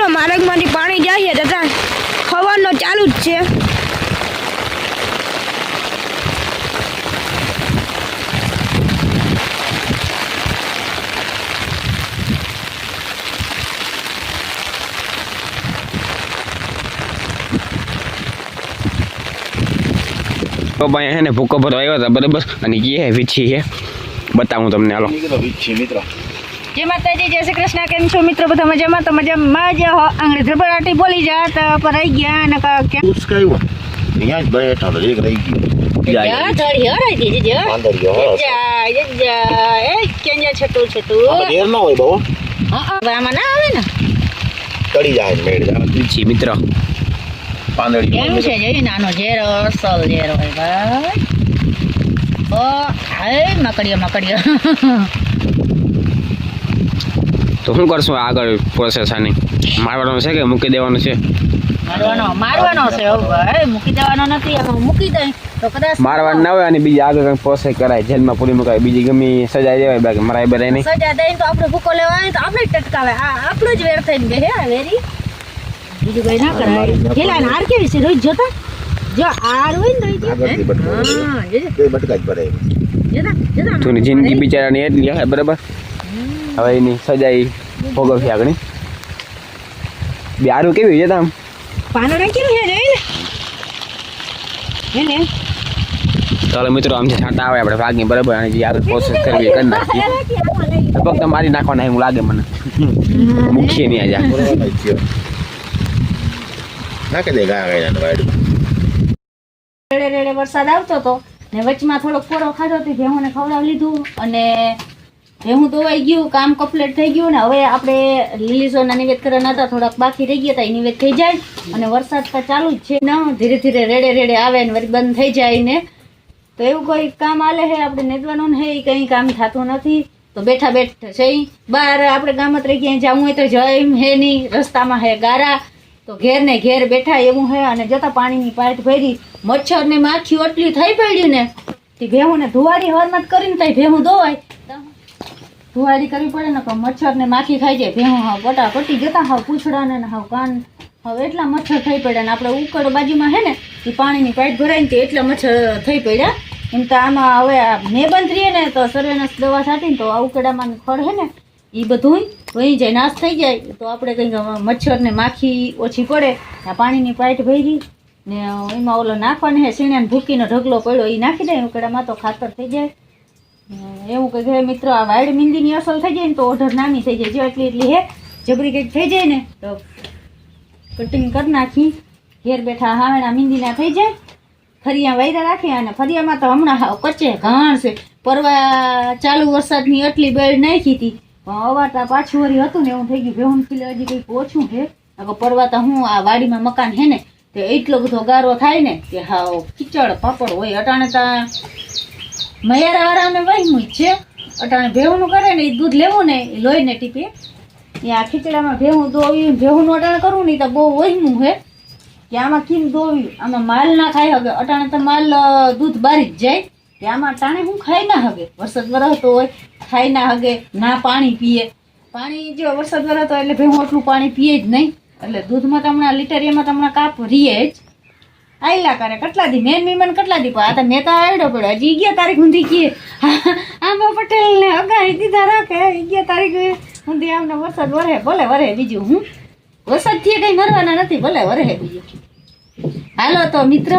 મિત્રો માર્ગમાંથી પાણી જાય છે તથા ખવાનો ચાલુ જ છે. પપ્પા હે ને ભૂકો ભરો આવ્યો હતા બરાબર. અને એ હે વીછી હે બતાવું તમને હાલો. મિત્ર. જય માતાજી જય શ્રી કૃષ્ણ. કેમ છો મિત્રો? બધા મજામાં? તો મજામાં જ. હો. આંગળી ધરબડાટી બોલી જા તો પર આવી ગયા અને કા કેમ? ઉચકાયો અહીંયા જ બેઠા હતો એક રહી ગયો. જા. ધડી તો શું કરશું આગળ પ્રોસેસ આની? મારવાનું છે કે મૂકી દેવાનું છે? મારવાનો મારવાનો છે મૂકી દેવાનો નથી મૂકી દઈ તો કદાચ મારવાનું ના હોય અને બીજી આગળ કંઈક પ્રોસેસ કરાય. જેલમાં પૂરી મુકાય. બીજી ગમી સજા દેવાય બાકી. મરાય બરાય નહીં. સજા દઈને તો આપણે ભૂકો લેવાય તો આપણે જ ટટકાવે આ આપણો જ વેર થઈને બેહે આ વેરી. બીજું કઈ ના કરાય. કેલા હાર કેવી છે? રોજ જોતા? જો હાર હોય ને રોજ હા? બટકા જ જિંદગી બિચારાની એટલી બરાબર? હવે એની સજાઈ ભોગવશે આગળ. બિહારું કેવી છે તામ? પાનો રંગ કેવું છે જોઈ ને? હે ને ચાલો મિત્રો આમ છાંટા આવે આપણે ભાગી બરાબર અને જે આગળ પ્રોસેસ કરવી કરી નાખીએ. ફક્ત મારી નાખવાના એવું લાગે મને. મૂકીએ નહીં આજે. નાખી દે ગા ગયા વાડું રેડે રેડે વરસાદ આવતો હતો ને વચમાં થોડોક કોરો ખાધો હતી ભેહુંને ખવડાવી લીધું અને ભેહું ધોવાઈ ગયું, કામ કમ્પ્લીટ થઈ ગયું ને હવે આપણે લીલીસોના નિવેદ કરવાના હતા, થોડાક બાકી રહી ગયા હતા, એ નિવેદ થઈ જાય અને વરસાદ તો ચાલુ જ છે ને, ધીરે ધીરે રેડે રેડે આવે ને વરી બંધ થઈ જાય ને. તો એવું કોઈ કામ આલે હે? આપણે નેદવાનું હે? એ કંઈ કામ થતું નથી. તો બેઠા બેઠા છે બહાર આપણે ગામત રહી ગયા જવું હોય તો જઈ હે નહીં રસ્તામાં હે ગારા. તો ઘેર ને ઘેર બેઠા એવું હે અને જતા પાણીની પાઇપ ભરી મચ્છર ને માખી ઓટલી થઈ પડ્યું ને. તે ભેહું ને ધોવાડી હરમત કરીને તઈ ભેહું ધોવાય. ધુવાડી કરવી પડે ને તો મચ્છર ને માખી ખાઈ જાય. ભેહું હાવ પટા પટી જતા હાવ પૂછડા ને હાવ કાન. હવે એટલા મચ્છર થઈ પડ્યા ને આપણે ઉકળ બાજુમાં હે ને એ પાણીની પાઇપ ભરાય ને તે એટલા મચ્છર થઈ પડ્યા. એમ તો આમાં હવે આ બંધ રહીએ ને તો સર્વેનસ દવા છાંટીને તો આ ઉકળામાં ખડ હે ને એ બધું વહી જાય નાશ થઈ જાય. તો આપણે કંઈક મચ્છર ને માખી ઓછી પડે, આ પાણીની પાઇપ ભરી ને એમાં ઓલો નાખવાને હે, સીણાને ભૂકીનો ઢગલો પડ્યો એ નાખી દે ઉકળામાં તો ખાતર થઈ જાય. એવું કે મિત્ર મિત્રો આ વાયડ મીંદીની અસલ થઈ જાય ને તો ઓઢર નાની થઈ જાય. જો એટલી એટલી હે, જબરી કંઈક થઈ જાય ને તો કટિંગ કરી નાખી. ઘેર બેઠા હાવણા મીંદીના થઈ જાય. ફરિયા વાયરા રાખી અને ફરિયામાં તો હમણાં હાવ કચ્ચે ઘાણ છે. પરવા ચાલુ વરસાદની એટલી બેડ નાખી હતી. પણ અવાતા પાછું વળી હતું ને, એવું થઈ ગયું. ભેહું કિલો હજી કંઈક ઓછું છે. આગળ પરવા તો હું આ વાડીમાં મકાન હે ને, તે એટલો બધો ગારો થાય ને કે હાવ કીચડ પાપડ હોય અટાણે તા મયારા વાળાને વહીમું છે. અટાણે ભેહુંનું કરે ને એ દૂધ લેવું ને એ લોહીને ટીપે. એ આ ખીચડામાં ભેહું દોવ્યું ભેહુંનું અટાણે કરવું નહીં તો બહુ વહીમું છે કે આમાં કેમ દોવ્યું આમાં માલ ના ખાઈ હગે અટાણે તો માલ દૂધ બારી જ જાય. કે આમાં ટાણે હું ખાઈ ના હગે વરસાદ વરસતો હોય ખાઈ ના હગે ના પાણી પીએ. પાણી જો વરસાદ વરસતો એટલે ભેહું એટલું પાણી પીએ જ નહીં. એટલે દૂધમાં તમને હમણાં, લીટરિયામાં તમને કાપ રીએ જ. આયલા કરે કેટલા દી મેન મીમન કેટલા દી? આ તો મેં તો આવડ્યો પડ્યો. હજી અગિયાર તારીખ ઊંધી કીએ. આંબા પટેલ ને અગાઈ દીધા રાખે. અગિયાર તારીખ ઊંધી આમને વરસાદ વરે ભલે વરે બીજું, હું? વરસાદથી કઈ મરવાના નથી. ભલે વરે બીજું. હાલો તો મિત્ર,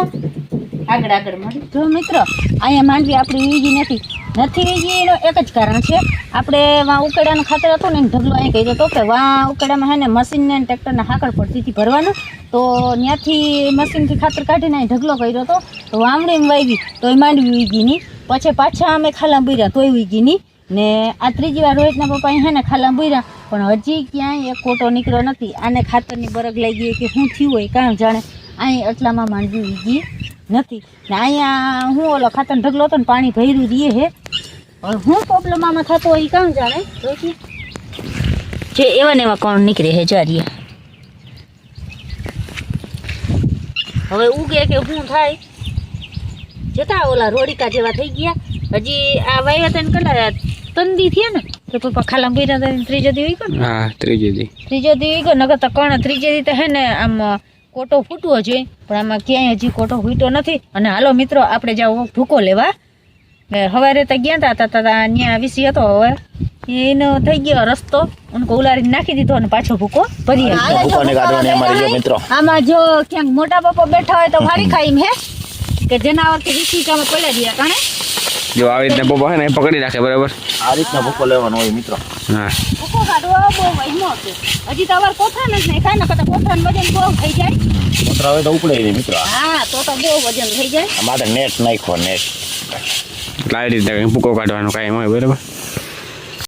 આગળ આગળ મળી જો મિત્ર, અહીંયા માંડવી આપણી ઈજી નથી. નથી એનું એક જ કારણ છે. આપણે વાં ઉકેડાનું ખાતર હતું ને ઢગલો અહીં કહી તો કે વાં ઉકેડામાં હે ને મશીનને ટ્રેક્ટરને હાકળ પડતી ભરવાનું. તો ત્યાંથી મશીનથી ખાતર કાઢીને અહીં ઢગલો કર્યો હતો. તો વામડીમાં વાવી તો એ માંડવી ઉગી નહીં પછી પાછા અમે ખાલા બુર્યા તોય ઉગી નહીં ને. આ ત્રીજી વાર રોહિતના પપ્પા હે ને ખાલા બુર્યા પણ હજી ક્યાંય એક કોટો નીકળ્યો નથી. આને ખાતરની બરગ લઈ ગઈ કે શું થયું હોય કાં જાણે. અહીં એટલામાં માંડવી વીગી નથી. ને અહીંયા હું ઓલો ખાતર ઢગલો હતો ને પાણી ભર્યું રહીએ હે. હવે હું પ્રોબ્લેમ આમાં થતો હોય એ કાં જાણે? જે એવા ને એવા કોણ નીકળે હે જારીએ હવે ઉગે કે શું થાય? જતા ઓલા રોડિકા જેવા થઈ ગયા. હજી આ વાયવા તને કેટલા તંદી થયા ને તો પપ્પા ખાલા પીના હતા ત્રીજો દી હોય ગયો હા ત્રીજો દી. ત્રીજો દી હોય ગયો નકર તો કણ ત્રીજો દી તો હે ને આમ કોટો ફૂટવો જોઈએ પણ આમાં ક્યાંય હજી કોટો ફૂટ્યો નથી. અને હાલો મિત્રો આપણે જાઓ ભૂકો લેવા. હવારે તો ગયા હતા તા ત્યાં વિસી હતો હવે. એનો થઈ ગયો રસ્તો. ઉનકો ઉલારી નાખી દીધો અને પાછો ભૂકો ભરી આમાં જો ક્યાંક મોટા પપ્પા બેઠા હોય તો ફાડી ખાઈ એમ હે. કે જેના વખતે વિસી કામ પડ્યા ગયા કાણે જો આવી રીતના પપ્પા છે ને પકડી રાખે બરાબર? આ રીતના ભૂકો લેવાનો હોય મિત્રો. હા. ભૂકો કાઢવા બહુ વહેમો છે. હજી તો અવાર કોથળા જ નહીં ખાય ને કદાચ ને વજન બહુ થઈ જાય. કોથરા હવે તો ઉપડે નહીં મિત્રો. હા તો તો બહુ વજન થઈ જાય. માટે નેટ નાખો નેટ. એટલે આવી રીતના ભૂકો કાઢવાનો કાંઈ હોય બરાબર?